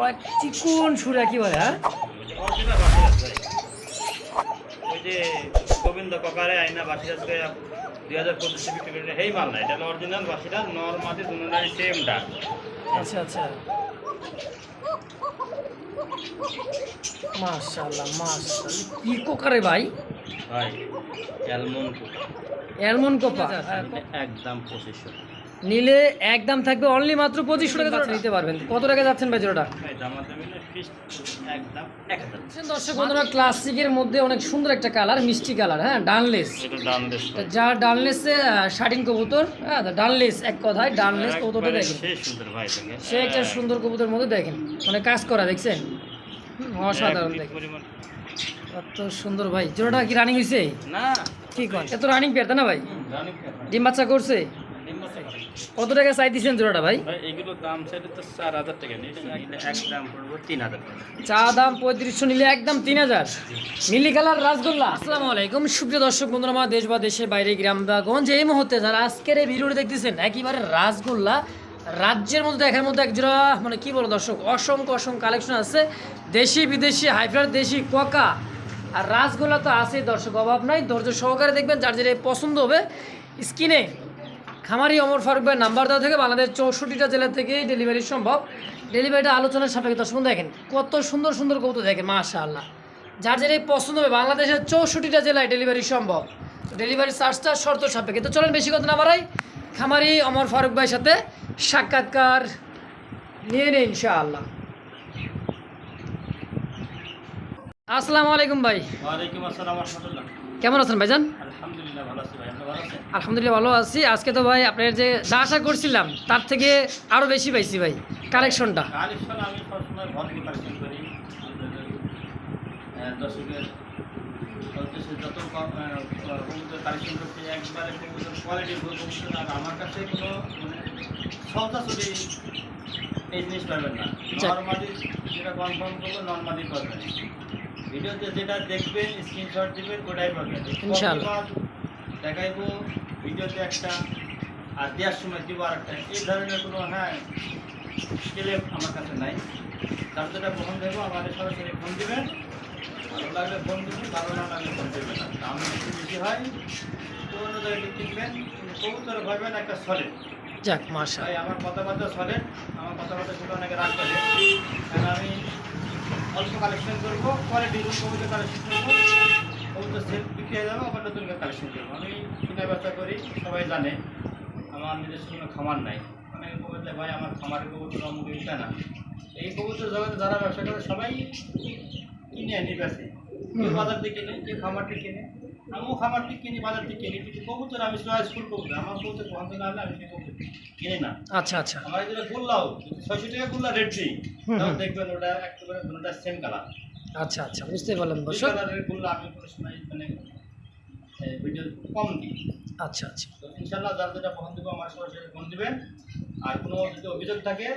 গলায় চিকুন সুরে কি বলে হ্যাঁ? ওই যে গোবিন্দ ককারে আইনা বাসিরাজ ভাই দুই হাজার পঁচিশে বিক্রি করে হেই মাল না এটা অরিজিনাল বাসিরাজ দুনারি আচ্ছা আচ্ছা। মাশাআল্লাহ মাশাআল্লাহ। কি কোকারে ভাই? একদম পঁচিশশো। নিলে একদম থাকবে অনলি মাত্র পঁচিশশো টাকা নিতে পারবেন। কত টাকা যাচ্ছেন ভাই জোড়াটা? দেখছেন দর্শক বন্ধুরা ক্লাসিকের মধ্যে অনেক সুন্দর একটা কালার মিষ্টি কালার হ্যাঁ ডানলেস। যা ডানলেসে শাটিন কবুতর হ্যাঁ ডানলেস এক কথায় ডানলেস কবুতরটা দেখেন। সে একটা সুন্দর কবুতর মধ্যে দেখেন। মানে কাজ করা দেখছেন? অসাধারণ দেখেন। কত সুন্দর ভাই। জোড়াটা কি রানিং হয়েছে না। কি কর এত রানিং পেয়ার তাই না ভাই? ডিম বাচ্চা করছে। কত টাকা চাই দিচ্ছেন জোড়াটা ভাই? ভাই এগুলোর দাম তো চার হাজার টাকা নিয়ে এক দাম পড়ব তিন হাজার চা দাম পঁয়ত্রিশশো নিলে একদম তিন হাজার। মিলি কালার রাসগোল্লা। আসসালামু আলাইকুম। সুপ্রিয় দর্শক বন্ধুরা আমার দেশ বা দেশের বাইরে গ্রাম বা গঞ্জ এই মুহূর্তে যারা আজকের এই ভিডিওটি দেখতেছেন একেবারে রাসগোল্লা রাজ্যের মধ্যে দেখার মধ্যে একজোড়া মানে কি বলো দর্শক অসংখ্য অসংখ্য কালেকশন আছে। দেশি বিদেশি হাইফ্লার দেশি কোকা। আর রাসগোল্লা তো আছেই দর্শক অভাব নাই। ধৈর্য সহকারে দেখবেন যার যেটা পছন্দ হবে স্কিনে খামারি অমর ফারুক ভাই নাম্বার দেওয়া থেকে বাংলাদেশ চৌষট্টিটা জেলা থেকে ডেলিভারি সম্ভব। ডেলিভারিটা আলোচনার সাপেক্ষে দর্শক দেখেন কত সুন্দর সুন্দর কৌতুক দেখেন মাশা আল্লাহ যার যেটাই পছন্দ হবে, বাংলাদেশের চৌষট্টিটা জেলায় ডেলিভারি সম্ভব। ডেলিভারি চার্জটা শর্ত সাপেক্ষে। তো চলেন বেশি কথা না বাড়াই, খামারি অমর ফারুক ভাইয়ের সাথে সাক্ষাৎকার নিয়ে নিন ইনশাআল্লাহ। আসসালামু আলাইকুম ভাই। ওয়ালাইকুম আসসালাম রহমতুল্লাহ। কেমন আছেন ভাইজান? আলহামদুলিল্লাহ ভালো আছি ভাই আপনি ভালো আছেন? আলহামদুলিল্লাহ ভালো আছি। আজকে তো ভাই আপনার যে যা আশা করছিলাম তার থেকে আরও বেশি পাইছি ভাই কালেকশনটা। মানে এই জিনিস পাবেন না। নর্মালি যেটা কনফার্ম করব নর্মালি পাবেন। ভিডিওতে যেটা দেখবেন স্ক্রিনশট দিবেন ওটাই পাবেন। ইনশাআল্লাহ। দেখাইবো ভিডিওতে একটা আর দেওয়ার সময় দিব আর একটা এই ধরনের কোনো হ্যাঁ ক্লেম আমার কাছে নাই। তার যেটা পছন্দ দেবো আমাদের সরাসরি ফোন দিবেন। ভালো লাগলে ফোন দিবেন ভালো না লাগলে ফোন দেবেন না। দাম একটু বেশি হয় তো অনুযায়ী একটু কিনবেন। কবুতর ভাববেন একটা সলিড যাক তাই আমার কথাবার্তা সলিড আমার কথাবার্তা সেটা অনেকে রাগ করে। আমি অল্প কালেকশন করব, পরে ডিজেল কবিতা কালেকশন করব কবিতা সেল বিক্রি হয়ে যাবে, আবার নতুন কালেকশন করব। আমি কিনা ব্যবসা করি, সবাই জানে, আমার নিজস্ব কোনো খামার নাই। অনেকে কবিতা ভাই, আমার খামারের কবুতর অমুক ইচ্ছা না। এই কবুতর জগতে যারা ব্যবসা করে, সবাই কিনে আনি বেশি বাজার থেকে কিনে যে খামারটি কিনে। আমিও খামার কিনি বাজার থেকে কিনি কিন্তু কবুতর আমি ফুল কবুতর আমার কবুতর আমি সেই কবুতর কিনি না। আচ্ছা আচ্ছা। আমার যেটা গুল্লাও ছয়শো টাকা গুল্লা রেট দিই দেখবেন ওটা একেবারে দুটোটা সেম কালার আচ্ছা আচ্ছা বুঝতে পারলাম কালারের গুল্লা আমি কোনো সময় মানে ভিডিও কম দিই। আচ্ছা আচ্ছা। তো ইনশাল্লাহ যার যেটা পছন্দ হবে আমার সরাসরি ফোন দিবেন। আর কোনো যদি অভিযোগ থাকে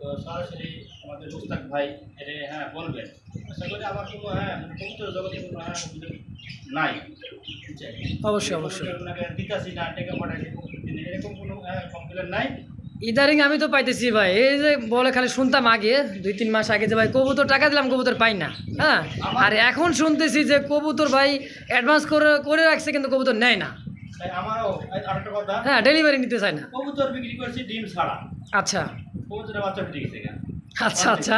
তো সরাসরি আমাদের মুস্তাক ভাই এর হ্যাঁ বলবেন। আশা করি আমার কোনো হ্যাঁ কবুতর জগতে কোনো হ্যাঁ অভিযোগ নাই। অবশ্যই, অবশ্যই। দিতাছি না টাকা পাঠাইছি এরকম কোনো হ্যাঁ কমপ্লেন নাই? ইদারিং আমি তো পাইতেছি ভাই এই যে বলে খালি শুনতাম আগে দুই তিন মাস আগে যে ভাই কবুতর টাকা দিলাম কবুতর পাই না হ্যাঁ? আর এখন শুনতেছি যে কবুতর ভাই অ্যাডভান্স করে করে রাখছে কিন্তু কবুতর নেয় না। আমারও আরেকটা কথা। হ্যাঁ ডেলিভারি নিতে চায় না। কবুতর বিক্রি করছি ডিম ছাড়া। আচ্ছা। কবুতরের বাচ্চা ফুটে গেছে কেন আচ্ছা আচ্ছা।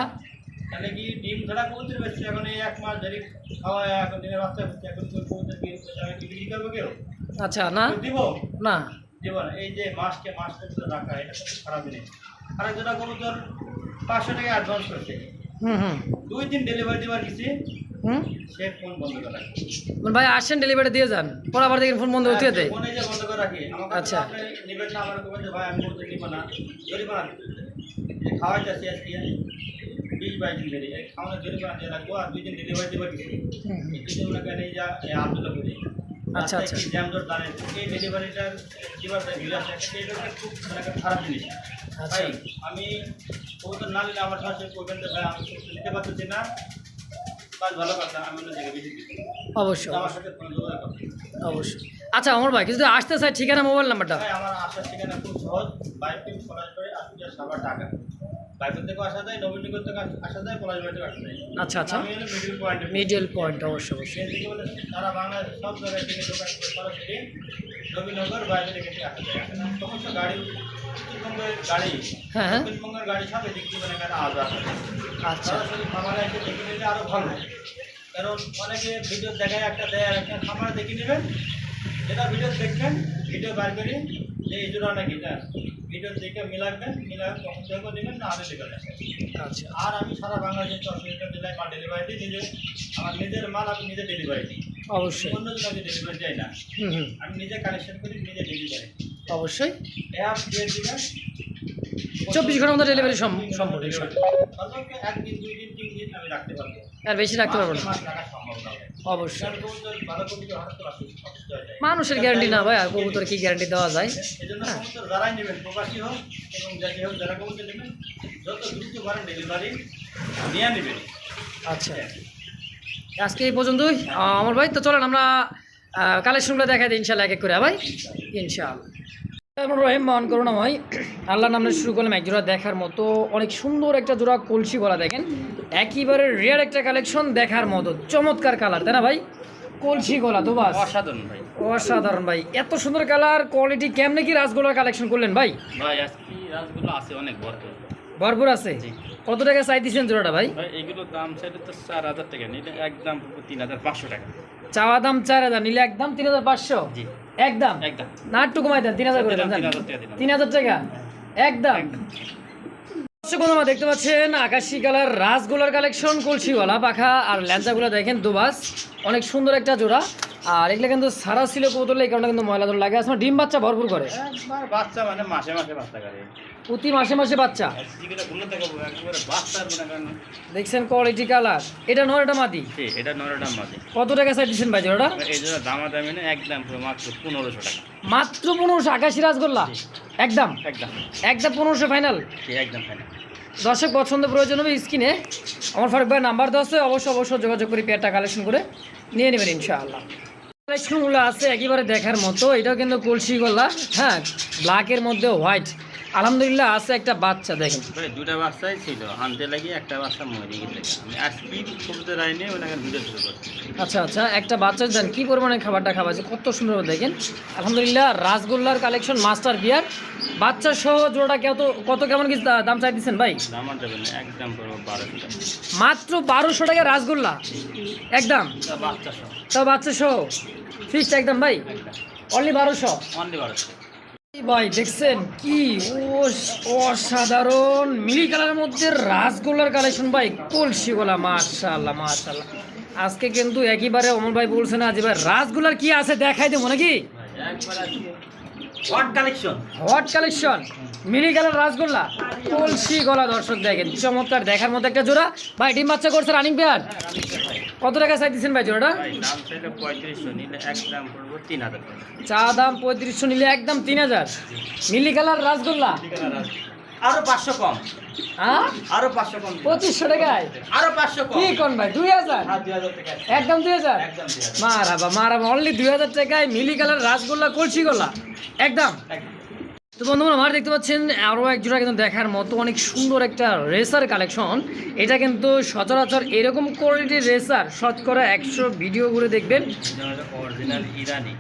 তাহলে কি ডিম ছাড়া কবুতর বেশি এখন এই এক মাস ধরে খাওয়া এখন ডিমের বাচ্চা ফুটছে এখন তো কবুতর কি বিক্রি করব কেউ? আচ্ছা না? দিব? না। দিব না। এই যে মাসকে মাস করে রাখা এটা খারাপ জিনিস। আর যেটা কবুতর পাঁচশো টাকা অ্যাডভান্স করছে। হুম হুম। দুই দিন ডেলিভারি দেওয়ার কিছু হুম? সে ফোন বন্ধ করে মানে ভাই আসেন ডেলিভারি দিয়ে যান। পরে আবার দেখেন ফোন বন্ধ হতে দেয়। ফোনে যে বন্ধ করে রাখে। আমার আচ্ছা। ধরে। এই খাওয়ানোর জরিমানা দিয়ে রাখব আর দুই ডেলিভারি দেওয়ার কিছু হুম, হুম। এই দুদিন ওনাকে নিয়ে যা এই আন্দোলন করি। আচ্ছা, আচ্ছা। জ্যাম জানেন এই ডেলিভারিটার যেভাবে ভিড় আছে। এটা খুব মানে খারাপ জিনিস। আচ্ছা। ভাই আমি কবুতর না নিলে আমার সাথে করবেন ভাই আমি নিতে পারতেছি না। অবশ্যই অবশ্যই। আচ্ছা আমার ভাই যদি আসতে চাই ঠিকানা মোবাইল নাম্বারটা? আমার আসার ঠিকানা খুব সহজ। বাইক সরাসরি থেকে আসা যায় আচ্ছা আচ্ছা। মিডিল পয়েন্টে অবশ্যই অবশ্যই। সব জায়গায় থেকে গাড়ি হ্যাঁ হ্যাঁ। দক্ষিণবঙ্গের গাড়ি সব এদিক থেকে মানে আসা আচ্ছা। খামারে এসে দেখে নিলে আরও ভালো। কারণ অনেকে ভিডিও দেখায় একটা দেয় আর একটা খামারে দেখে নেবেন। যেটা ভিডিও দেখবেন ভিডিও বার করি এই জোড়া নাকি ভিডিও দেখে মিলাবেন মিলাবে তখন দেখে নেবেন না আমি দেবেন আচ্ছা। আর আমি সারা বাংলাদেশের চব্বিশটা জেলায় মাল ডেলিভারি দিই নিজে আমার নিজের মাল আমি নিজে ডেলিভারি দিই। অবশ্যই। অন্য জেলাকে ডেলিভারি যাই না। আমি নিজে কালেকশন করি নিজে ডেলিভারি অবশ্যই। চব্বিশ ঘণ্টার মধ্যে ডেলিভারি সম্ভব আর বেশি রাখতে পারব না। অবশ্যই। হয়ে মানুষের গ্যারান্টি না ভাই আর কবুতর কি গ্যারান্টি দেওয়া যায়? নেবেন আচ্ছা। আজকে এই পর্যন্তই। আমার ভাই তো চলেন আমরা কালেকশনগুলো দেখাই দিই ইনশাল্লাহ এক এক করে হ্যাঁ ভাই ইনশাআল্লাহ। তারপর রহিম মহান করুণা ভাই আল্লাহ নামে শুরু করলাম এক জোড়া দেখার মতো। অনেক সুন্দর একটা জোড়া কলসি গলা দেখেন। একইবারে রেয়ার একটা কালেকশন দেখার মতো। চমৎকার কালার তাই না ভাই? কলসি গলা তো বাস। অসাধারণ ভাই। অসাধারণ ভাই। এত সুন্দর কালার কোয়ালিটি কেমনে কি রাসগোলার কালেকশন করলেন ভাই? ভাই আজকে রাসগুলো আছে অনেক ভরপুর। ভরপুর আছে? কত টাকা চাই দিচ্ছেন জোড়াটা ভাই? ভাই এগুলোর দাম চাইলে তো চার হাজার টাকা নিলে একদম তিন হাজার পাঁচশো টাকা। চাওয়া দাম চার হাজার নিলে একদম তিন হাজার পাঁচশো। একদম? একদম। না একটু কমাই দেন তিন হাজার করে দেন তিন হাজার টাকা? একদম। বন্ধুরা, দেখতে পাচ্ছেন আকাশি কালার রাসগোলার কালেকশন কলসিওয়ালা পাখা আর ল্যাঞ্চাগুলো দেখেন দুবাস। অনেক সুন্দর একটা জোড়া। আর এগুলো কিন্তু সারা ছিল কৌতলে এই কারণে কিন্তু ময়লা দর লাগে আসলে ডিম বাচ্চা ভরপুর করে? বাচ্চা মানে মাসে মাসে বাচ্চা করে। প্রতি মাসে মাসে বাচ্চা? দেখছেন কোয়ালিটি কালার এটা নয় এটা মাদি? এটা নরডাম মাঝে কত টাকা চাই দিচ্ছেন ভাই জোড়াটা? এই জন্য দামা দামি না একদম মাত্র পনেরোশো টাকা। মাত্র পনেরোশো আকাশি রাসগোল্লা? একদম? একদম। একদম পনেরোশো ফাইনাল একদম ফাইনাল দর্শক পছন্দ প্রয়োজন হবে স্ক্রিনে। আমার ফারুক ভাই নাম্বার দেওয়া অবশ্যই অবশ্যই যোগাযোগ করে পেয়ারটা কালেকশন করে নিয়ে নেবেন ইনশাআল্লাহ। কালেকশনগুলো আছে একেবারে দেখার মতো। এটাও কিন্তু কলসি গলা হ্যাঁ ব্ল্যাকের মধ্যে হোয়াইট আলহামদুলিল্লাহ আছে একটা বাচ্চা দেখেন। ভাই দুটা বাচ্চাই ছিল আনতে লাগিয়ে একটা বাচ্চা মরে গেছে। আমি আজকে ওনাকে ভিডিও শুরু করছি আচ্ছা আচ্ছা একটা বাচ্চা দেন কি পরিমাণে খাবারটা খাওয়াছে কত সুন্দর দেখেন। আলহামদুলিল্লাহ রাসগোল্লার কালেকশন মাস্টার বিয়ার বাচ্চা সহ জোড়াটা কত কত কেমন কি দাম চাই দিচ্ছেন ভাই? একদম মাত্র বারোশো টাকা রাসগোল্লা? একদম? তা বাচ্চা সব তাও বাচ্চা সহ? ফিক্সড একদম ভাই? অনলি বারোশো? অনলি বারোশো। ভাই, দেখছেন? কি অসাধারণ মিলি কালারের মধ্যে রাসগোল্লার কালেকশন ভাই, কলসি গোলা মাশাল্লাহ মাশাল্লাহ আজকে কিন্তু একইবারে অমল ভাই বলছে না যে ভাই, রাসগোল্লার কি আছে দেখাই দেবো নাকি? হট কালেকশন হট কালেকশন মিলি কালার রাসগোল্লা। কলসি গলা দর্শক দেখেন চমৎকার দেখার মধ্যে একটা জোড়া। ভাই ডিম বাচ্চা করছে রানিং পেয়ার কত টাকা চাই দিচ্ছেন ভাই জোড়াটা? চা দাম পঁয়ত্রিশশো নিলে একদম তিন হাজার। মিলি কালার রাসগোল্লা। আরও পাঁচশো কম। হ্যাঁ? আরও পাঁচশো কম পঁচিশশো টাকায়? আরও পাঁচশো কম। কি কোন ভাই দুই হাজার? দুই একদম দুই হাজার? মারাবা মারাবা অনলি দুই হাজার টাকায় মিলি কালার রাসগোল্লা কলসি গোল্লা একদম। তো বন্ধুরা আমার দেখতে পাচ্ছেন আরও এক জোড়া কিন্তু দেখার মতো অনেক সুন্দর একটা রেসার কালেকশন। এটা কিন্তু সচরাচর এরকম কোয়ালিটির রেসার শতকরা একশো ভিডিও করে দেখবেন। ইরানি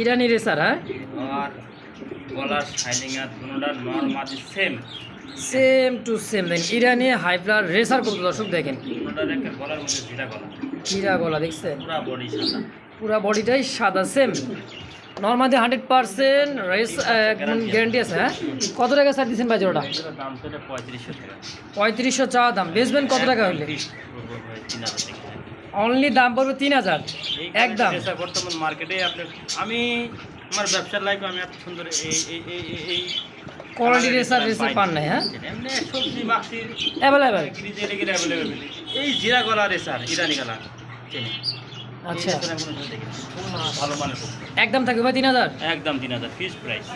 ইরানি রেসার হ্যাঁ? গলার শাইনিং আর দুটোটা normally same same to same then Irani high flyer racer করতে দর্শক দেখেন। দুটোটার একটা গলার মধ্যে জিরা গলা দেখছেন? পুরা বডি সাদা। পুরা বডিটাই সাদা same normally hundred percent race guarantee আছে হ্যাঁ? কত টাকা স্যার দিচ্ছেন দাম ছিল পঁয়ত্রিশশো চাওয়া দাম। বেচবেন কত টাকা হইলে? অনলি দাম পড়বে তিন হাজার। একদম। বর্তমান মার্কেটে আপনি আমি আমার ব্যবসার লাইফে আমি এত সুন্দর এই এই এই এই- এই কোয়ালিটি রেসার রেসার পান নাই হ্যাঁ? এমনি সবজি বাক্সির অ্যাভেলেবেল ফ্রিজে রেখে অ্যাভেলেবেল এই জিরা গলা রেসার ইরানি গলা চিনি। আচ্ছা। ভালো একদম থাকবে ভাই তিন হাজার? একদম তিন হাজার ফিক্স প্রাইস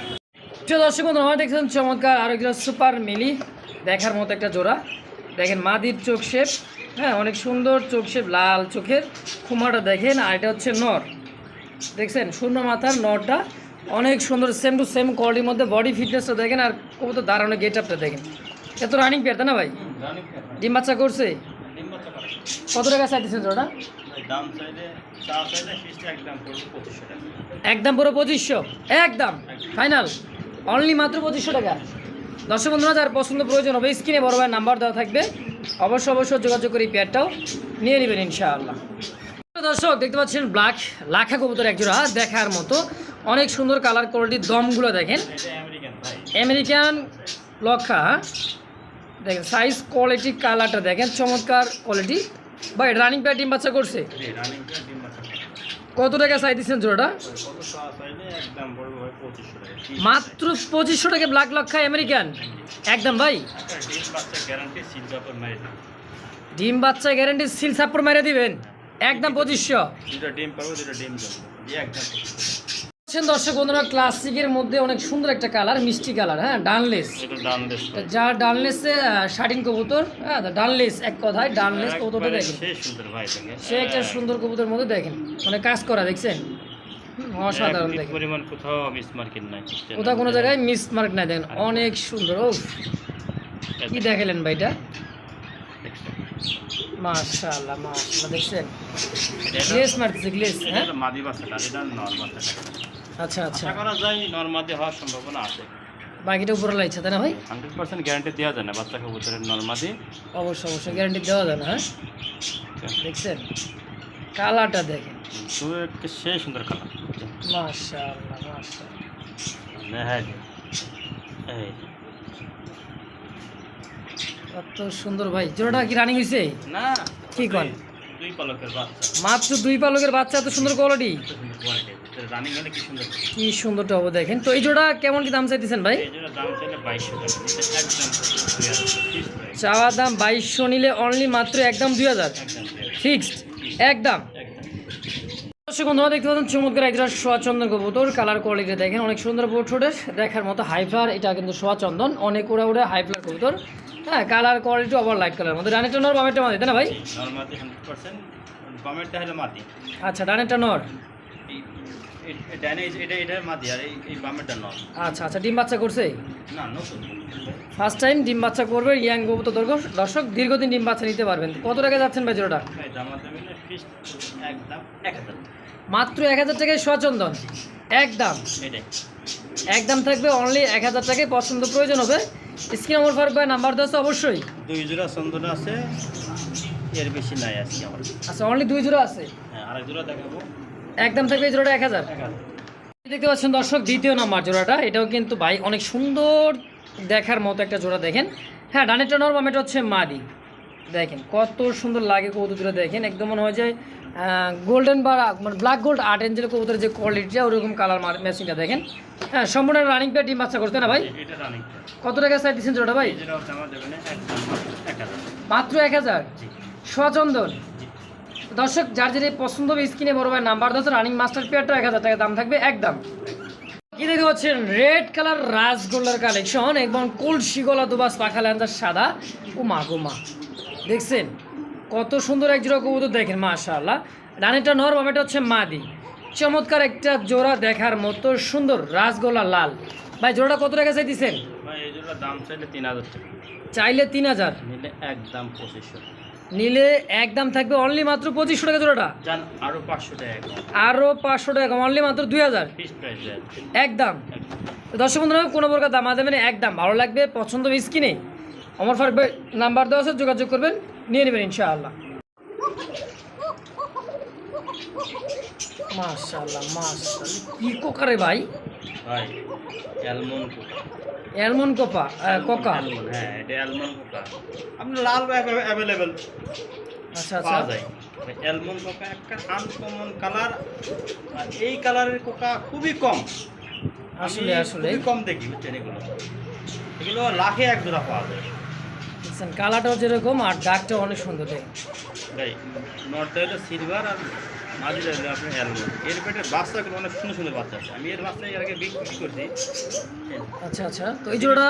প্রিয় দর্শক বন্ধু আমার দেখছেন চমৎকার আর সুপার মিলি দেখার মতো একটা জোড়া। দেখেন মাদির চোখ শেপ হ্যাঁ অনেক সুন্দর চোখ শেপ লাল চোখের খুমাটা দেখেন আর এটা হচ্ছে নর। দেখছেন শূন্য মাথার নরটা অনেক সুন্দর সেম টু সেম কোয়ালিটির মধ্যে বডি ফিটনেসটা দেখেন আর কত দাঁড়ানো গেট আপটা দেখেন। এত রানিং পেয়ার তাই না ভাই? ডিম বাচ্চা করছে? কত টাকা চাইতেছেন ফিসটা একদম পুরো পঁচিশশো একদম ফাইনাল অনলি মাত্র পঁচিশশো টাকা। দর্শক বন্ধুরা যার পছন্দ প্রয়োজন হবে স্ক্রিনে বড় ভাইয়ের নাম্বার দেওয়া থাকবে। অবশ্য অবশ্যই যোগাযোগ করে এই পেয়ারটাও নিয়ে নেবেন ইনশাআল্লাহ। দর্শক দেখতে পাচ্ছেন ব্ল্যাক লাখা কবুতর একজোড়া দেখার মতো। অনেক সুন্দর কালার কোয়ালিটির দমগুলো দেখেন। আমেরিকান লক্ষা। দেখেন সাইজ কোয়ালিটি কালারটা দেখেন চমৎকার কোয়ালিটি ভাই রানিং প্যাড ডিম বাচ্চা করছে? কত টাকা চাই দিচ্ছেন জোড়াটা? মাত্র পঁচিশশো টাকা ব্ল্যাক লক্ষা আমেরিকান একদম ভাই। ডিম বাচ্চা গ্যারান্টি সিল চাপড় মারি দেবে ডিম বাচ্চা গ্যারেন্টি সিল সাপোর মেরে দিবেন? একদম পঁচিশশো। দুটো ডিম পাবো দুটো ডিম দেবো। জি একদম 2500 দেখছেন দর্শক বন্ধুরা ক্লাসিকের মধ্যে অনেক সুন্দর একটা কালার মিষ্টি কালার হ্যাঁ ডানলেস। এটা ডান দেশ যা ডানলেসে শার্টিং কবুতর হ্যাঁ ডানলেস এক কথায় ডানলেস কবুতরটা দেখেন। সে একটা সুন্দর কবুতর মধ্যে দেখেন। মানে কাজ করা দেখছেন? অসাধারণ দেখেন। পরিমাণ কোথাও মিস নাই কোথাও কোনো জায়গায় মিস মার্ক নাই দেখেন। অনেক সুন্দর ও কি দেখালেন ভাইটা মাশাআল্লাহ মাশাআল্লাহ দেখছেন? গ্লেস মারতেছে গ্লেস হ্যাঁ? মাদি বাচ্চাটা এটা নর বাচ্চাটা। আচ্ছা আচ্ছা। করা যায় নর্মাদি হওয়ার সম্ভাবনা আছে। বাকিটা উপরে লাগছে তাই না ভাই? হান্ড্রেড পার্সেন্ট গ্যারান্টি দেওয়া যায় না বাচ্চা কবুতরের নর্মাদি অবশ্যই অবশ্যই গ্যারান্টি দেওয়া যায় না হ্যাঁ? দেখছেন? কালারটা দেখেন। তো একটা সেই সুন্দর কালার। মাশাআল্লাহ মাশাআল্লাহ। হ্যাঁ। এই। কত সুন্দর ভাই। জোড়াটা কি রানিং হয়েছে না কি কন? দুই- পালকের বাচ্চা। মাত্র দুই পালকের বাচ্চা এত সুন্দর কোয়ালিটি সুন্দর রানিং হলে কি সুন্দর কি সুন্দরটা হবে দেখেন। তো এই জোড়া কেমন কি দাম চাইতেছেন ভাই? জন্য দাম বাইশশো চাওয়া দাম নিলে অনলি মাত্র একদম দুই হাজার। ফিক্সড একদম? দর্শক বন্ধুরা দেখতে পাচ্ছেন চমৎকার একটা সোয়াচন্দন কবুতর। কালার কোয়ালিটি দেখেন অনেক সুন্দর বোর্ড দেখার মতো হাই ফ্লার এটা কিন্তু সোয়াচন্দন। অনেক উড়া উড়ে হাই ফ্লার কবুতর। হ্যাঁ কালার কোয়ালিটি আবার লাইট কালার মধ্যে। রানেরটা নর বামেরটা মাদি তাই না ভাই? বামেরটা হলো মাদি। আচ্ছা ডানেরটা নর? আচ্ছা আচ্ছা ডিম বাচ্চা করছে? ফার্স্ট টাইম ডিম বাচ্চা করবে ইয়াং দর্শক দর্শক দীর্ঘদিন ডিম বাচ্চা নিতে পারবেন। কত টাকা যাচ্ছেন ভাই জোড়াটা? মাত্র এক হাজার টাকায় সোয়াচন্দন একদম। একদম থাকবে অনলি এক হাজার টাকায়। পছন্দ প্রয়োজন হবে। স্ক্রিন আমার ফারুক ভাই নাম্বার দশ অবশ্যই দুই জোড়া চন্দন আছে এর বেশি নাই আজকে আমার আচ্ছা অনলি দুই জোড়া আছে হ্যাঁ আরেক জোড়া দেখাবো একদম থাকবে এই জোড়াটা এক হাজার দেখতে পাচ্ছেন দর্শক দ্বিতীয় নাম্বার জোড়াটা এটাও কিন্তু ভাই অনেক সুন্দর দেখার মতো একটা জোড়া দেখেন হ্যাঁ ডানেটা নরমাম এটা হচ্ছে মাদি দেখেন কত সুন্দর লাগে কবুতরটা দেখেন। একদম মনে হয় যে গোল্ডেন বা মানে ব্ল্যাক গোল্ড আর্ট এঞ্জেল কবুতরের যে কোয়ালিটিটা ওরকম কালার ম্যাচিংটা দেখেন। হ্যাঁ সম্পূর্ণ রানিং পেয়ার ডিম বাচ্চা করতে না ভাই? কত টাকা চাই দিচ্ছেন জোড়াটা ভাই? মাত্র এক হাজার? স্বচন্দন দর্শক যার যেটা পছন্দ হবে স্ক্রিনে বড় ভাই নাম্বার দশ রানিং মাস্টার পেয়ারটা এক হাজার টাকা দাম থাকবে একদম। কি দেখতে পাচ্ছেন? রেড কালার রাসগোল্লার কালেকশন এবং কলসি গলা দুবাস পাখা ল্যান্সার সাদা। উমা গুমা দেখছেন কত সুন্দর এক জোড়া কবুতর দেখেন মাশাআল্লাহ। ডানেরটা নর বামেটা হচ্ছে মাদি। চমৎকার একটা জোড়া দেখার মতো সুন্দর রাসগোল্লা লাল। ভাই জোড়াটা কত টাকা চাই দিচ্ছেন ভাই এই জোড়া দাম চাইলে তিন হাজার একদম পঁচিশশো। নিলে একদম থাকবে অনলি মাত্র পঁচিশশো টাকা জোড়াটা? আরও পাঁচশো টাকা আরও পাঁচশো টাকা অনলি মাত্র দুই হাজার? একদম। দর্শক বন্ধুরা কোনো প্রকার দাম দেবেন একদম। ভালো লাগবে পছন্দ স্কিনে আমার ফারুক ভাই নাম্বার দেওয়া আছে যোগাযোগ করবেন নিয়ে নেবেন ইনশাআল্লাহ। মাশাআল্লাহ মাশাআল্লাহ। কি কোকারে ভাই? ভাই অ্যালমন কোকা। অ্যালমন্ড কোপা কোকা? হ্যাঁ এটা অ্যালমন কোকা। আপনার লাল অ্যাভেলেবেল আচ্ছা আচ্ছা। পাওয়া যায়। অ্যালমন কোকা একটা আনকমন কালার আর এই কালারের কোকা খুবই কম। আসলে আসলে। কম দেখি বুঝছেন এগুলো। এগুলো লাখে এক জোড়া পাওয়া যায়। দেখছেন কালারটাও যেরকম আর ডাকটাও অনেক সুন্দর ভাই হলো সিলভার আর মাঝে হলো আপনার অ্যালমন এর পেটের বাচ্চাগুলো অনেক সুন্দর সুন্দর বাচ্চা আছে। আমি এর বাচ্চা এর আগে বিক্রি করছি। আচ্ছা আচ্ছা। তো এই জোড়া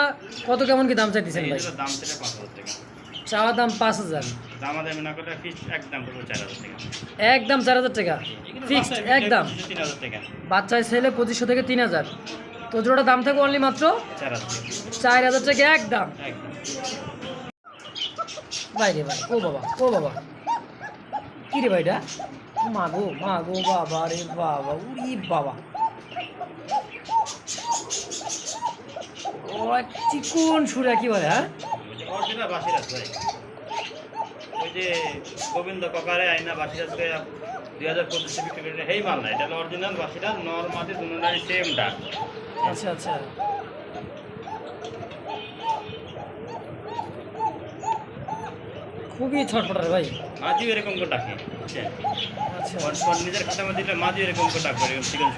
কত কেমন কি দাম চাইতেছেন ভাই? দাম সেটা পাঁচ হাজার টাকা। চাওয়া দাম পাঁচ হাজার। দামা না করে ফিক্স একদম চার হাজার টাকা। একদম চার হাজার টাকা। ফিক্সড একদম। তিন হাজার টাকা। বাচ্চায় ছেলে পঁচিশশো থেকে তিন হাজার। তো জোড়াটা দাম থাকবে অনলি মাত্র চার হাজার টাকা। চার হাজার টাকা একদম। একদম। ভাই রে ভাই ও বাবা ও বাবা। কি রে ভাইটা? মা গো মা গো বাবা রে বাবা উরি বাবা। ও চিকন সুরা কি বলে হ্যাঁ? অরিজিনাল বাসিরাজ ভাই। ওই যে গোবিন্দ ককারে আইনা বাসিরাজকে দুই হাজার পঁচিশে বিক্রি করে সেই মাল না এটা অরিজিনাল বাসিরাজ নর্মাদি দুটাই সেম ডাক। আচ্ছা আচ্ছা। খুবই ছটফটার ভাই। মাঝিও এরকম করে ডাকে বুঝছেন আচ্ছা। ওর নিজের খাতার মধ্যে দিলে মাঝিও এরকম করে এরকম চিকেন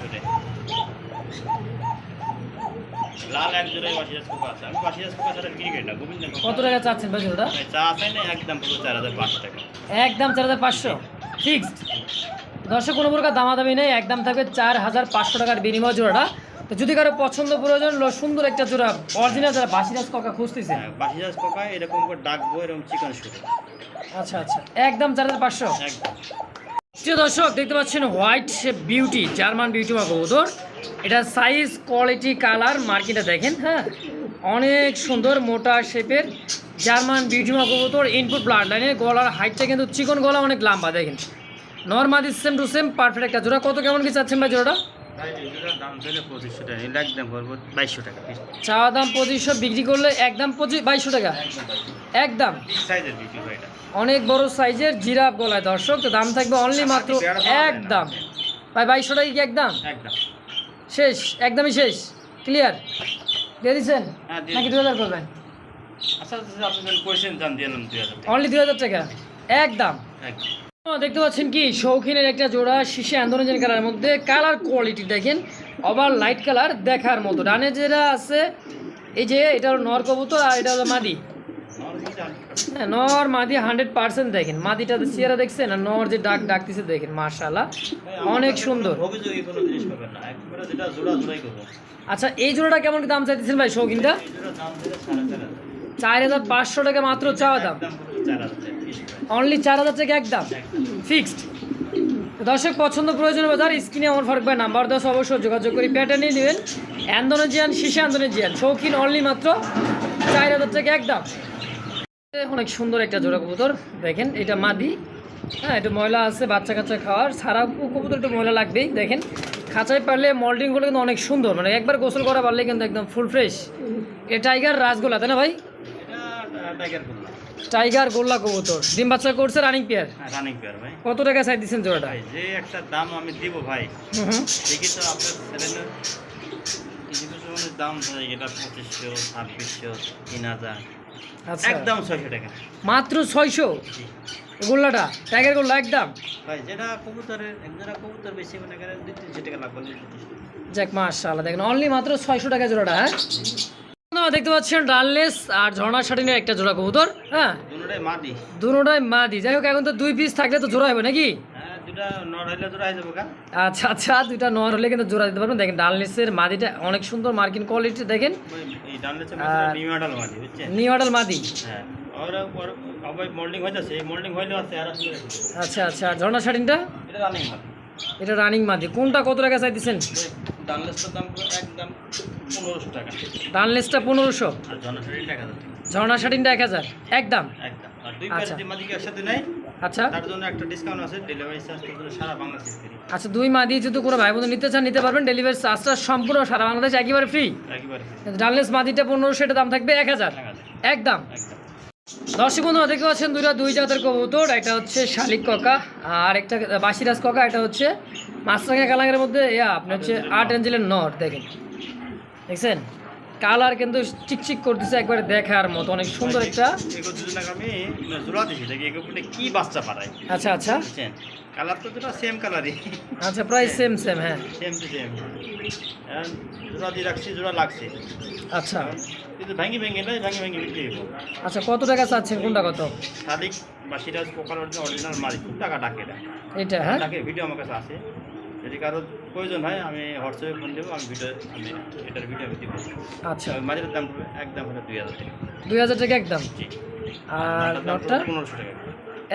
লাল এক জোড়ায় বাসিরাজ কোকা আছে। আমি বাসিরাজ কোকা ছাড়া বিক্রি করি না গোবিন্দ কত টাকা চাচ্ছেন ভাই ওটা ভাই, চা আছে না? একদম পুরো চার হাজার পাঁচশো টাকা। একদম চার হাজার পাঁচশো? ফিক্সড? দর্শক কোনো প্রকার দামাদামি নেই। একদম থাকবে চার হাজার পাঁচশো টাকার বিনিময় জোড়াটা। তো যদি কারও পছন্দ প্রয়োজন সুন্দর একটা জোড়া অরিজিনাল যারা বাসিরাজ কাকা খুঁজতেছে। হ্যাঁ, বাসিরাজ কোকা এরকম করে ডাকবো এরকম চিকেন শুটে আচ্ছা আচ্ছা। একদম চার হাজার পাঁচশো। প্রিয় দর্শক দেখতে পাচ্ছেন হোয়াইট বিউটি জার্মান বিউটি মা কবুতর এটা সাইজ কোয়ালিটি কালার মার্কিংটা দেখেন হ্যাঁ? অনেক সুন্দর মোটা শেপের জার্মান বিউটি কবুতর ইনপুট ব্লাড লাইনের গলার হাইটটা কিন্তু চিকন গলা অনেক লম্বা দেখেন। Normally same to same perfect একটা জোড়া। কত কেমন কি চাচ্ছেন ভাই জোড়াটা? জোড়ার দাম পঁচিশশো চাওয়া দাম বিক্রি করলে একদম বাইশশো টাকা? একদম অনেক বড় সাইজের জিরাফ গলায় দর্শক তো দাম থাকবে অনলি মাত্র একদম। ভাই বাইশশো টাকা কি একদম? শেষ একদমই শেষ। ক্লিয়ার দিয়ে দিচ্ছেন? হ্যাঁ, নাকি দু হাজার করবেন? আচ্ছা আচ্ছা অনলি দু হাজার টাকা। একদম। দেখতে পাচ্ছেন কি? শৌখিনের একটা জোড়া শীষে আন্দোলন কালার মধ্যে কালার কোয়ালিটি দেখেন ওভার লাইট কালার দেখার মতো। ডানে যেটা আছে এই যে এটা হলো নর কবুতর আর এটা হলো মাদি। হ্যাঁ নর মাদি হান্ড্রেড পার্সেন্ট দেখেন। মাদিটা চেহারা দেখছেন আর নর যে ডাক ডাকতেছে দেখেন মার্শাল্লাহ অনেক সুন্দর। আচ্ছা এই জোড়াটা কেমন কি দাম চাইতেছেন ভাই শৌখিনটা? চার হাজার। পাঁচশো টাকা মাত্র চাওয়া দাম। অনলি চার হাজার টাকা একদম? ফিক্সড দর্শক, পছন্দ প্রয়োজন হবে তার স্ক্রিনে আমার ফারুক ভাই নাম্বার দশ অবশ্যই যোগাযোগ করি প্যাটার্ন নিয়ে নেবেন। অ্যান্দোনেজিয়ান, শীষে অ্যান্দোনেজিয়ান, শৌখিন অনলি মাত্র চার হাজার টাকা একদম। অনেক সুন্দর একটা জোড়া কবুতর। দেখেন, এটা মাদি। হ্যাঁ একটু ময়লা আছে, বাচ্চা কাচ্চা খাওয়ার। সারা কবুতর একটু ময়লা লাগবেই। দেখেন, খাঁচায় পারলে মল্টিং করলে কিন্তু অনেক সুন্দর। মানে একবার গোসল করা পারলে কিন্তু একদম full fresh a tiger rasgulla তাই না ভাই? টাইগার গোল্লা কবুতর। ডিম বাচ্চা করছে রানিং পেয়ার রানিং পেয়ার ভাই। কত টাকা চাই দিচ্ছেন জোড়াটা? ভাই যে একটা দাম আমি দিব ভাই। দেখি তো আপনার ছেলেমেয়ের কিছু কিছু মানে দাম ধরে এটা পঁচিশশো ছাব্বিশশো তিন হাজার। আচ্ছা। একদম ছয়শো টাকা। মাত্র ছয়শো? গোল্লাটা টাইগার গোল্লা একদম? ভাই যেটা কবুতরের একজোড়া কবুতর বেশি মনে করেন দুই তিনশো টাকা লাগবে যাক মাশাআল্লাহ দেখেন অনলি মাত্র ছয়শো টাকা জোড়াটা হ্যাঁ? দেখতে পাচ্ছেন ডানলেস আর ঝর্ণা শাটিনের একটা জোড়া কবুতর হ্যাঁ? দুটোটাই মাদি। যাই হোক এখন তো দুই পিস থাকলে তো জোড়া হবে নাকি? হ্যাঁ আচ্ছা আচ্ছা দুইটা নর হলে কিন্তু জোড়া দিতে পারবেন। দেখেন ডানলেসের মাদিটা অনেক সুন্দর মার্কিন কোয়ালিটি দেখেন। ওই এই ডানলেছে আর- নিউ মডেল মাটি বুঝছেন? নিউ মডেল মাদি। হ্যাঁ। আচ্ছা আচ্ছা ঝর্ণা শাটিনটা এটা রানিং মাদি কোনটা কত টাকা চাই দিচ্ছেন ডানলেসটার দাম পুরো একদম পনেরোশো টাকা। ডানলেসটা পনেরোশো। এক হাজার ঝর্ণা শাটিনটা এক হাজার। একদম? একদম। আর দুই আচ্ছা। আচ্ছা। তার জন্য একটা ডিসকাউন্ট আছে ডেলিভারি চার্জ সারা বাংলাদেশ আচ্ছা দুই মা দিয়ে যদি কোনো ভাই বোন নিতে চান নিতে পারবেন। ডেলিভারি চার্জটা সম্পূর্ণ সারা বাংলাদেশ একেবারে ফ্রি একেবারে ডানলেস মাদিটা পনেরোশো এটা দাম থাকবে এক হাজার। এক হাজার। একদম? একদম। দর্শক বন্ধুরা দেখতে পাচ্ছেন দুইটা দুই জাতের কবুতর একটা হচ্ছে শালিক ককা আর একটা বাসিরাজ ককা এটা হচ্ছে মাছরাঙা কালাঙ্গের মধ্যে ইয়া আপনার হচ্ছে আট এঞ্জেলের নট দেখেন। দেখছেন? কালার কিন্তু চিকচিক করতেছে একবারে দেখার মতো অনেক সুন্দর একটা। আমি জোড়া দিছি কি বাচ্চা পারায় আচ্ছা আচ্ছা। কালার তো দুটা সেম কালারই আচ্ছা প্রায় সেম সেম হ্যাঁ। সেম টু সেম জোড়া দিয়ে রাখছি জোড়া লাগছে। আচ্ছা। কিন্তু ভাঙ্গি ভেঙে নয় ভাঙ্গি ভেঙে বিক্রি হইব আচ্ছা কত টাকা চাচ্ছেন? কোনটা কত? শালিক বা সিরাজ পোকার অরিজিনাল মালিক টাকা ডাকে এটা। এটা হ্যাঁ? ডাকে ভিডিও আমার কাছে আছে। যদি কারও প্রয়োজন হয় আমি হোয়াটসঅ্যাপে ফোন দেবো আমি ভিডিও আমি এটার ভিডিও আমি দিব। আচ্ছা। মাঝের দাম একদম হলো দুই হাজার টাকা। দুই হাজার টাকা একদম আর নটটা? পনেরোশো টাকা।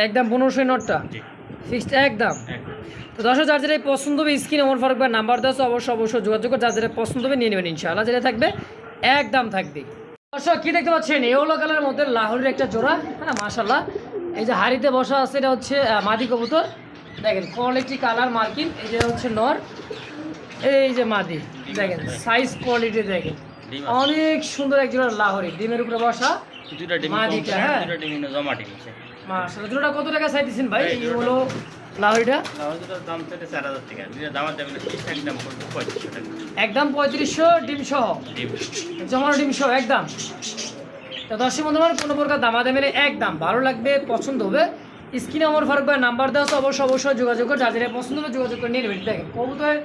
একদম পনেরোশো নটটা? ফিক্সড একদম একদম তো দর্শক যার যেটা পছন্দ হবে স্ক্রিন ওমর ফারুক ভাই নাম্বার দেওয়া অবশ্যই অবশ্যই যোগাযোগ করে যার যেটা পছন্দ হবে নিয়ে নেবেন ইনশাআল্লাহ। যেটা থাকবে একদম থাকবে। দর্শক কি দেখতে পাচ্ছেন? ইয়েলো কালারের মধ্যে লাহোরের একটা জোড়া হ্যাঁ মাশাল্লাহ এই যে হাড়িতে বসা আছে এটা হচ্ছে মাদি কবুতর। দেখেন কোয়ালিটি কালার মার্কিং এই যে হচ্ছে নর। এই যে মাদি দেখেন সাইজ কোয়ালিটি দেখেন। অনেক সুন্দর এক জোড়া লাহোরি ডিমের উপরে বসা দুটা ডিম মাদিটা, হ্যাঁ। দুটা ডিম জমা ডিম আছে। জোড়াটা কত টাকা চাইতেছেন ভাই? এই হলো লাহোরিটা দামার একদম পঁয়ত্রিশশো ডিম সহ জমানো ডিম। সহ একদম। তো দর্শক বন্ধু আমার কোনো প্রকার দামা দামে একদম। ভালো লাগবে পছন্দ হবে। স্ক্রিনে আমার ফারুক ভাই নাম্বার দেওয়া তো অবশ্যই অবশ্যই যোগাযোগ করে যাদের পছন্দ হবে যোগাযোগ করে নিয়ে নেবেন। দেখেন কবুতরের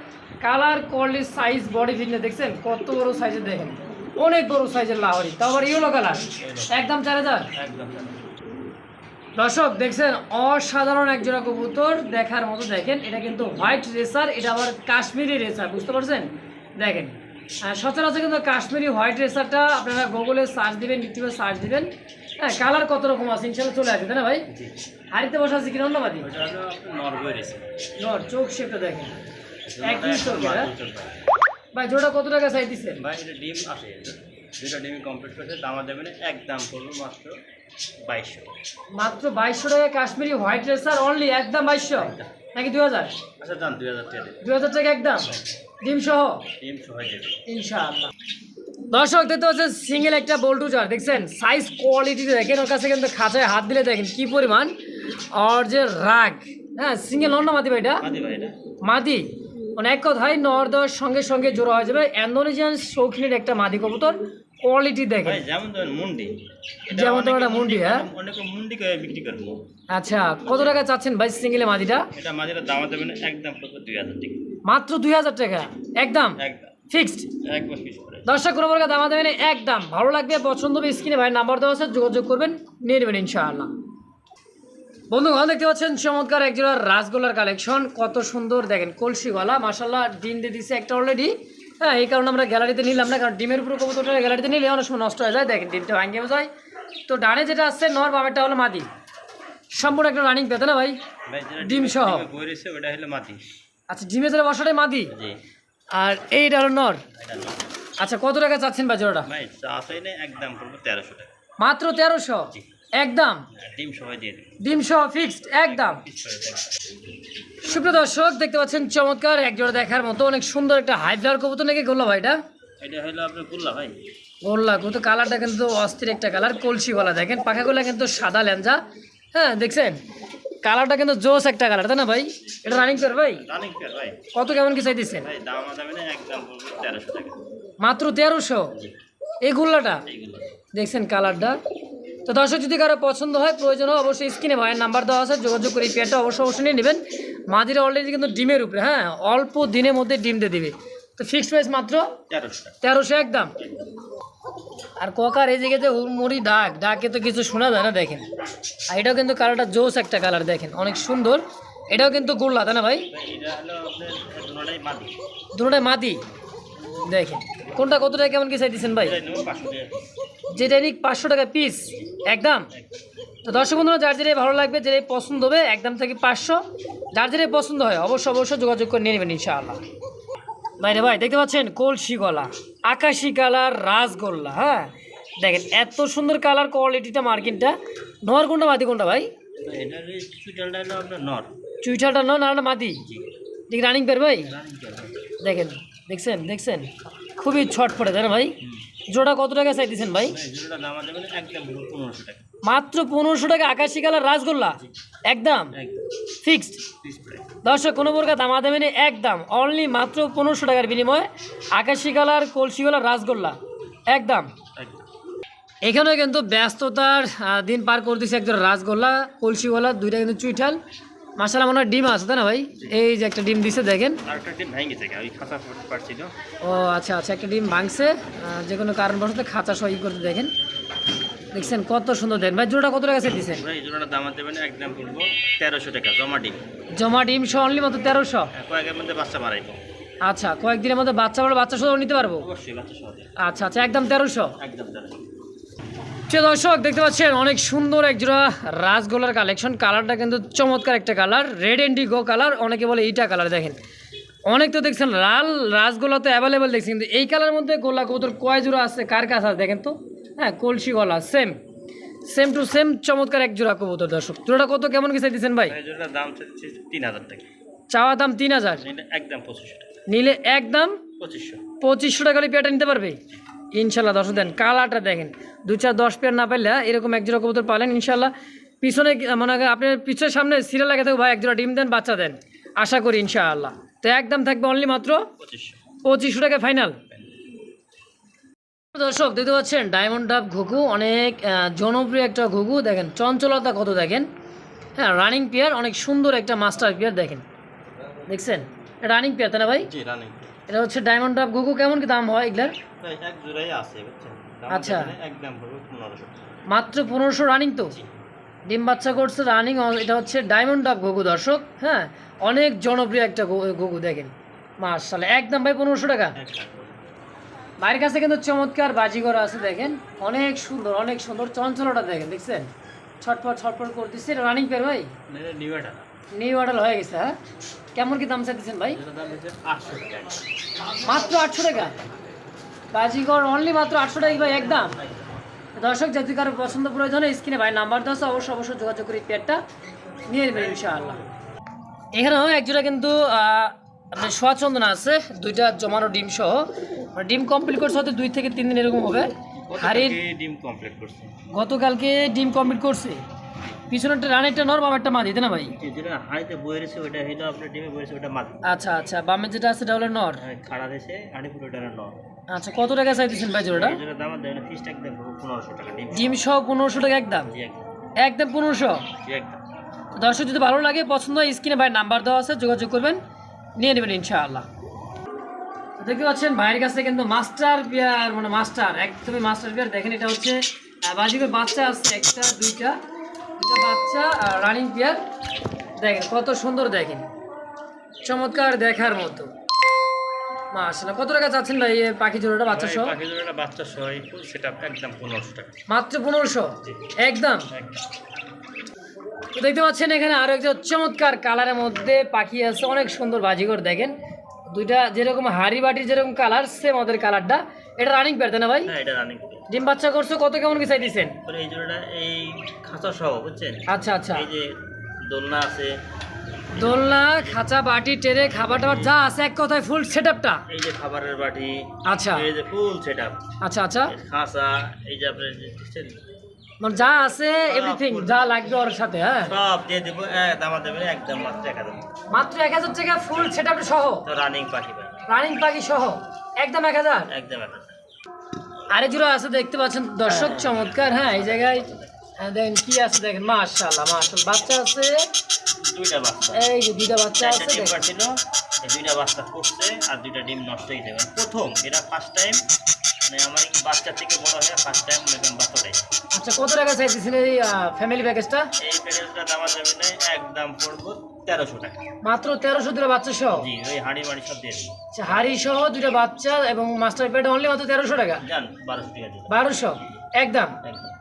colour quality size body fitness দেখছেন? কত বড় সাইজের দেখেন। অনেক বড় সাইজের লাহরি আবার ইয়েলো কালার। একদম চার হাজার? একদম। দর্শক দেখছেন অসাধারণ এক জোড়া কবুতর দেখার মতো দেখেন এটা কিন্তু হোয়াইট রেসার এটা আবার কাশ্মীরি রেসার বুঝতে পারছেন? দেখেন সচরাচর কিন্তু কাশ্মীরি হোয়াইট রেসারটা আপনারা গুগলে সার্চ দিবেন ইউটিউবে সার্চ দিবেন। হ্যাঁ কালার কত রকম আছে ইনশাল্লাহ চলে আসবে তাই না ভাই? জি। হাড়িতে বসা আছে কিনা অন্যবাদী নর চোখ শেপটা দেখেন। একই চোখে হ্যাঁ? ভাই জোড়া কত টাকা চাই দিচ্ছেন ভাই এটা ডিম আছে দুটা ডিম কমপ্লিট করছে দামা দেবেন একদম পড়বে মাত্র বাইশশো। মাত্র বাইশশো টাকা কাশ্মীরি হোয়াইট রেসার অনলি একদম বাইশশো? নাকি দুই হাজার? আচ্ছা যান দুই হাজার টাকা দুই হাজার টাকা একদম ডিম সহ? ডিম দেবে ইনশাআল্লাহ। দর্শক দেখতে পাচ্ছেন সিঙ্গেল একটা বল্টু জার দেখছেন সাইজ কোয়ালিটি দেখেন ওর কাছে কিন্তু খাঁচায় হাত দিলে দেখেন কি পরিমাণ। আর যে রাগ হ্যাঁ সিঙ্গেল অন্য মাদি ভাই এটা। মাদি। মানে এক কথায় নর দেওয়ার সঙ্গে সঙ্গে জোড়া হয়ে যাবে। ইন্দোনেশিয়ান শৌখিনের একটা মাদি কবুতর কোয়ালিটি দেখেন। যেমন ধরেন মুন্ডি। যেমন অনেকে তোমার মুন্ডি, হ্যাঁ? অনেকে মুন্ডি করে বিক্রি করব আচ্ছা কত টাকা চাচ্ছেন ভাই সিঙ্গেলে মাদিটা? এটা মাঝের দামা দেবেন একদম পড়বে দুই হাজার টাকা। মাত্র দুই হাজার টাকা? একদম? একদম। ফিক্সড দর্শক কোনো প্রকার দামা দেবেন একদম। ভালো লাগবে পছন্দ হবে স্ক্রিনে ভাই নাম্বার দেওয়া আছে যোগাযোগ করবেন নিয়ে নেবেন ইনশাআল্লাহ। বন্ধুগণ দেখতে পাচ্ছেন চমৎকার একজোড়া রাসগোল্লার কালেকশন। কত সুন্দর দেখেন কলসি গলা মাসাল্লাহ ডিম দিয়ে দিচ্ছে একটা অলরেডি হ্যাঁ এই কারণে আমরা গ্যালারিতে নিলাম না কারণ ডিমের উপর কবুতরটা গ্যালারিতে নিলে অনেক সময় নষ্ট হয়ে যায়। দেখেন ডিমটা ভাঙিয়ে যায়। তো ডানে যেটা আসছে নর বামেরটা হলো মাদি। সম্পূর্ণ একটা রানিং পেতে না ভাই? ডিম সহ। ওটা হলো মাটি আচ্ছা ডিমে যেটা বসাটাই মাদি? আর এইটা হলো নর? আচ্ছা কত টাকা চাচ্ছেন ভাই জোড়াটা? ভাই একদম পড়বে তেরোশো টাকা। মাত্র তেরোশো। একদম। ডিম সবাই দিয়ে ডিম সহ ফিক্সড একদম। সুপ্রিয় দর্শক দেখতে পাচ্ছেন চমৎকার একজোড়া দেখার মতো অনেক সুন্দর একটা হাই ফ্লাওয়ার কবুতর নাকি গোল্লা ভাইটা এটা? হলো আপনার গুল্লা ভাই। গোল্লা কবুতর কালারটা কিন্তু অস্থির একটা কালার কলসি গলা। দেখেন পাখাগুলা কিন্তু সাদা ল্যাঞ্জা হ্যাঁ দেখছেন? কালারটা কিন্তু জোস একটা কালার তাই না ভাই? এটা রানিং ভাই? পেয়ার ভাই। কত কেমন কি চাইতেছেন? ভাই দাম দামে না একদম পড়বে তেরোশো টাকা। মাত্র তেরোশো? এই গোল্লাটা। দেখছেন কালারটা? তো দর্শক যদি কারও পছন্দ হয় প্রয়োজন হয় অবশ্যই স্ক্রিনে ভাইয়ের নাম্বার দেওয়া আছে যোগাযোগ করে এই পেয়ারটা অবশ্যই অবশ্যই নিয়ে নেবেন। মাদিরা অলরেডি কিন্তু ডিমের উপরে হ্যাঁ অল্প দিনের মধ্যে ডিম দিয়ে দেবে। তো ফিক্সড প্রাইস মাত্র তেরোশো একদম। আর ককার এই জায়গাতে হুড়মুড়ি ডাক ডাকে তো কিছু শোনা যায় না দেখেন। আর এটাও কিন্তু কালারটা জোস একটা কালার দেখেন অনেক সুন্দর। এটাও কিন্তু গোল্লা তাই না ভাই? দুটাই মাদি। দেখেন। কোনটা কতটা কেমন কি চাইতেছেন ভাই? নেব পাঁচশো টাকা যেটা নিক পাঁচশো টাকা পিস একদম। তো দর্শক বন্ধুরা যার যেটাই ভালো লাগবে যেটাই পছন্দ হবে একদম থেকে পাঁচশো। যার যেটাই পছন্দ হয় অবশ্যই অবশ্যই যোগাযোগ করে নিয়ে নেবেন ইনশাআল্লাহ। বাইরে ভাই দেখতে পাচ্ছেন? কলসি গলা আকাশি কালার রাসগোল্লা হ্যাঁ? দেখেন এত সুন্দর কালার কোয়ালিটিটা মার্কিনটা। নর কোনটা মাদি কোনটা ভাই? চুইটালটা নর। চুইঠালটা না মাদি। দেখি রানিং পের ভাই? ভাই। দেখেন দেখছেন দেখছেন? খুবই ছটফটে তাই না ভাই? জোড়া কত টাকা চাইতেছেন ভাই? দাম টাকা। মাত্র পনেরোশো টাকা আকাশি কালার রাসগোল্লা? একদম? ফিক্সড? দর্শক কোনো প্রকার দামা দেবেন একদম অনলি মাত্র পনেরোশো টাকার বিনিময়ে আকাশি কালার কলসি কালার রাসগোল্লা। একদম? একদম। এখানেও কিন্তু ব্যস্ততার দিন পার করতেছে একজন রাসগোল্লা কলসিওয়ালা দুইটা কিন্তু চুইঠাল। মাসালা মনে হয় ডিম আছে তাই না ভাই? এই যে একটা ডিম দিছে দেখেন। ও আচ্ছা আচ্ছা একটা ডিম ভাঙছে। যে কোনো কারণবশত খাঁচা সহি করতে দেখেন। দেখছেন কত সুন্দর দেন ভাই জোড়া কত টাকা দিচ্ছেন ভাই জোড়াটা দাম দেবেন একদম পড়ব তেরোশো টাকা জমা ডিম। জমা ডিম সহ অনলি মাত্র তেরোশো? হ্যাঁ, কয়েকের মধ্যে বাচ্চা বাড়াইবো। আচ্ছা কয়েকদিনের মধ্যে বাচ্চা বড় বাচ্চা সহ নিতে পারব? অবশ্যই বাচ্চা সহজে আচ্ছা আচ্ছা একদম তেরোশো? একদম তেরোশো। প্রিয় দর্শক দেখতে পাচ্ছেন অনেক সুন্দর একজোড়া রাসগোলার কালেকশন কালারটা কিন্তু চমৎকার একটা কালার রেড গো কালার অনেকে বলে এইটা কালার দেখেন। অনেক তো দেখছেন লাল রাসগোলা তো অ্যাভেলেবেল দেখছেন কিন্তু এই কালার মধ্যে গোলা কবুতর কয় জোড়া আছে কার কাছে আছে দেখেন তো? হ্যাঁ কলসি গলা সেম সেম টু সেম চমৎকার এক জোড়া কবুতর দর্শক। জোড়াটা কত কেমন কি চাইতেছেন ভাই? দাম তিন হাজার টাকা। চাওয়া দাম তিন হাজার? একদম পঁচিশশো নিলে একদম পঁচিশশো। পঁচিশশো টাকা হলে নিতে পারবে? ইনশাল্লাহ দর্শক দেন, কালারটা দেখেন। দু চার দশ পেয়ার না পাইলে এরকম এক জোড়া কবুতর পালেন, ইনশাল্লাহ। পিছনে মনে হয় আপনার পিছনের সামনে সিরিয়াল লাগে থাকবে, ভাই, এক জোড়া ডিম দেন, বাচ্চা দেন। আশা করি ইনশাআল্লাহ। তো একদম থাকবে অনলি মাত্র পঁচিশশো টাকা ফাইনাল দর্শক, দেখতে পাচ্ছেন ডায়মন্ড ডাব ঘুঘু, অনেক জনপ্রিয় একটা ঘুঘু। দেখেন, চঞ্চলতা কত দেখেন। হ্যাঁ রানিং পেয়ার অনেক সুন্দর একটা মাস্টার পেয়ার দেখেন। দেখছেন? রানিং পেয়ার তাই না ভাই? রানিং এটা হচ্ছে ডায়মন্ড ডাব গুগু কেমন কি দাম হয় এগুলার? এক জোড়াই আছে বুঝছেন? আচ্ছা। একদম মাত্র পনেরোশো রানিং তো? ডিম বাচ্চা করছে রানিং এটা হচ্ছে ডায়মন্ড ডাব ঘুঘু দর্শক। হ্যাঁ অনেক জনপ্রিয় একটা ঘুঘু দেখেন। মার্শাল একদম ভাই পনেরোশো টাকা। বাইরের কাছে কিন্তু চমৎকার বাজিঘর আছে দেখেন। অনেক সুন্দর অনেক সুন্দর চঞ্চলটা দেখেন দেখছেন? ছটফট ছটফট করতেছে রানিং পেয়ার ভাই? নিউ মডেল হয়ে গেছে হ্যাঁ? কেমন কি দাম চাইতেছেন ভাই? মাত্র আটশো টাকা? বাজিঘর অনলি মাত্র আটশো টাকা ভাই একদম। দর্শক যদি কারও পছন্দ প্রয়োজন স্ক্রিনে ভাই নাম্বার আছে, অবশ্যই অবশ্যই যোগাযোগ করে পেয়ারটা নিয়ে নেবেন ইনশাআল্লাহ। এখানেও একজোড়া কিন্তু আপনার সোয়া চন্দনা আছে দুইটা জমানো ডিম সহ। মানে ডিম কমপ্লিট করছে হয়তো দুই থেকে তিন দিন এরকম হবে। হারির ডিম কমপ্লিট করছে। গতকালকে ডিম কমপ্লিট করছে? পিছনেরটা রানেরটা নর বামেরটা মা দিতে না ভাই? যেটা হাঁড়িতে বয়ে রয়েছে ওটা হলো আপনার ডিমে বয়ে রয়েছে ওটা মাছ আচ্ছা আচ্ছা বামের যেটা আছে এটা হলো নর খাড়া দিয়েছে হাঁড়ি ফুটো ওটা ন আচ্ছা কত টাকা চাইতেছেন ভাই জোড়াটা? জন্য দাম দেয় ফিস দেখো পনেরোশো টাকা ডিম। ডিম সহ পনেরোশো টাকা একদম? একদম। একদম পনেরোশো? জি একদম। দর্শক যদি ভালো লাগে পছন্দ হয় স্ক্রিনে ভাই নাম্বার দেওয়া আছে যোগাযোগ করবেন নিয়ে নেবেন ইনশাআল্লাহ। দেখতে পাচ্ছেন ভাইয়ের কাছে কিন্তু মাস্টার পেয়ার মানে মাস্টার একদমই মাস্টার পেয়ার। দেখেন এটা হচ্ছে বাজিকের বাচ্চা আছে একটা দুইটা। দুইটা বাচ্চা রানিং পেয়ার দেখেন কত সুন্দর দেখেন। চমৎকার দেখার মতো। মাশাআল্লাহ কত টাকা চাচ্ছেন ভাই এই পাখি জোড়াটা বাচ্চা সহ? পাখি জোড়াটা বাচ্চা সহ সেটা একদম পনেরোশো টাকা। মাত্র একদম? তো দেখতে পাচ্ছেন এখানে আরও একজন চমৎকার কালারের মধ্যে পাখি আছে অনেক সুন্দর বাজিঘর দেখেন। দুইটা যেরকম হাড়ি বাটির যেরকম কালার সেম ওদের কালারটা এটা রানিং পেয়ার না ভাই? হ্যাঁ এটা রানিং ডিম বাচ্চা করছ কত কেমন কি চাইতেছেন? এই জোড়াটা এই খাঁচা সহ বুঝছেন? আচ্ছা আচ্ছা। এই যে দোলনা আছে। দোলনা খাঁচা বাটি টেরে খাবার টাবার যা আছে এক কথায় ফুল সেট আপটা এই যে খাবারের বাটি আচ্ছা। এই যে ফুল সেট আপ আচ্ছা। আচ্ছা খাঁচা এই যে আপনার দেখছেন, মানে যা আছে এভরিথিং যা লাগবে ওর সাথে হ্যাঁ? সব দিয়ে দেবো এক দামা দেবেন একদম মাত্র এক হাজার। মাত্র এক হাজার টাকা ফুল সেট আপ সহ? তো রানিং পাখি রানিং পাখি সহ? একদম এক হাজার? একদম এক হাজার। আরে জোড়া আছে দেখতে পাচ্ছেন? দর্শক চমৎকার হ্যাঁ এই জায়গায় হ্যাঁ, দেখেন কি আছে দেখেন? মাশাআল্লাহ মাশাআল্লাহ। বাচ্চা আছে? দুইটা বাচ্চা। এই যে দুইটা বাচ্চা চারটা আছে ডিম দেখেন। এই দুইটা বাচ্চা ফুটছে আর দুইটা ডিম নষ্ট হয়ে যাবে। প্রথম এটা ফার্স্ট টাইম মানে আমার বাচ্চা থেকে বড় হয়ে ফার্স্ট টাইম বাচ্চাটাই আচ্ছা কত টাকা চাইতেছেন এই ফ্যামিলি প্যাকেজটা এই প্যাকেজটা দামা যাবে না একদম পড়ব। তেরোশো টাকা। মাত্র তেরোশো দুটো বাচ্চা সহ? জি ওই হাঁড়ি মাড়ি সব দিয়ে দিই আচ্ছা, হাড়ি সহ দুটো বাচ্চা এবং মাস্টার পেড অনলি মাত্র তেরোশো টাকা? বারোশো টাকা বারোশো? একদম। একদম।